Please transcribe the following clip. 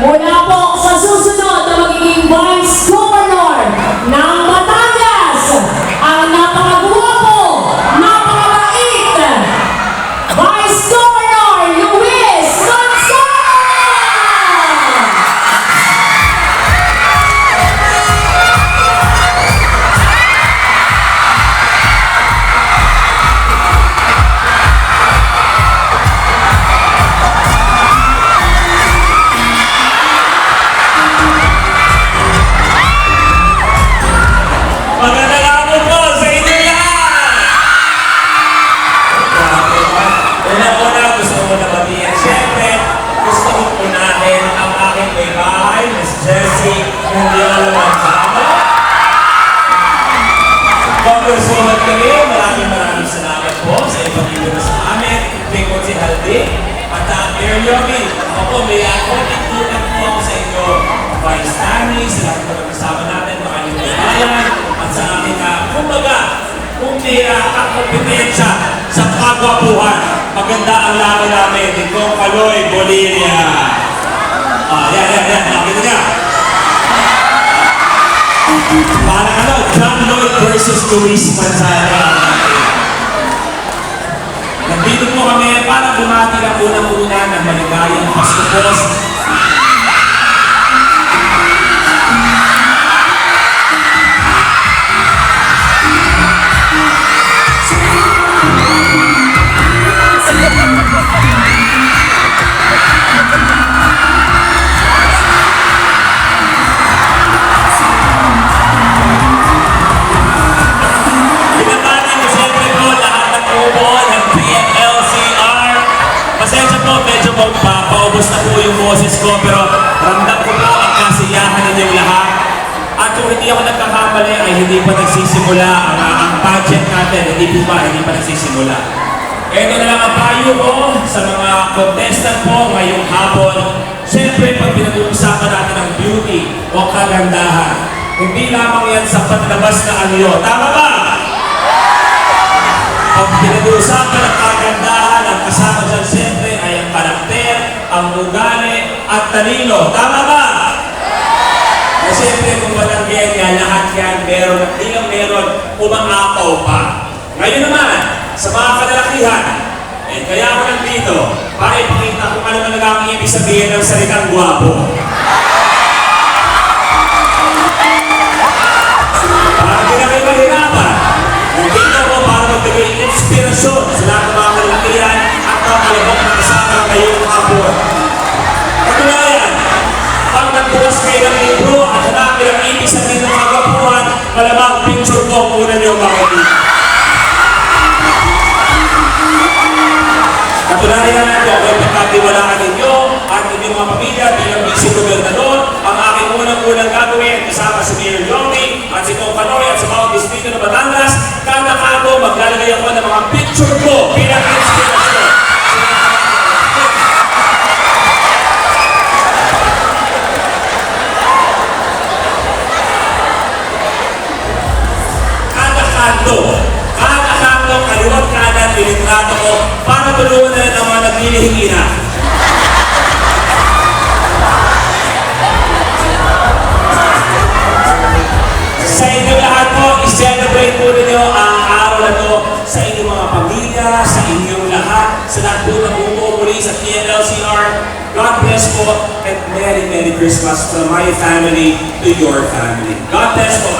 mula po sa susunod may ako, itunan po ako sa inyo. Vice Tanny, sa lahat ng kasama natin, mga bayan, at sa aking, uh, kumbaga, kung may uh, kakompetensya sa pagwapuhan, maganda ang laban namin, itong Kaloy Bolivia. Ah, yan, yan, yan, nakita niya. Parang ano, John Lloyd versus Luis Manzana. Nandito po kami para bumati na unang-una ng maligayang Pasko po boses ko, pero ramdam ko po ang kasiyahan ninyong lahat. At kung hindi ako nagkakamali, ay hindi pa nagsisimula ang, ang budget natin. Hindi po ba, hindi pa nagsisimula. Ito na lang ang payo ko sa mga contestant po ngayong hapon. Siyempre, pag pinag-uusapan natin ang beauty o kagandahan, hindi lamang yan sa panlabas na anyo. Tama ba? Pag pinag-uusapan ang kagandahan, ang kasama dyan siyempre ay ang karakter, ang ugali, at talino. Tama ba? Na siyempre kung walang yan, lahat yan meron at di lang meron, umaapaw pa. Ngayon naman, sa mga kalalakihan, eh, kaya ako nandito para ipakita kung ano talaga ang ibig sabihin ng salitang gwapo. Picture ko ang una niyo makikita. Katunayan ko, ay pagkatiwalaan ninyo at inyong mga pamilya bilang busy gobernador, ang aking unang-unang gagawin kasama si Mayor Yomi at si Kong Panoy at sa bawat distrito ng Batangas, kada kanto maglalagay ako ng para tulungan na rin ang mga naglilihingi na. Sa inyo lahat po, i-celebrate po ninyo ang araw na to sa inyong mga pamilya, sa inyong lahat, sa lahat po na bumuo muli sa TNLCR. God bless po and Merry Merry Christmas from my family to your family. God bless po.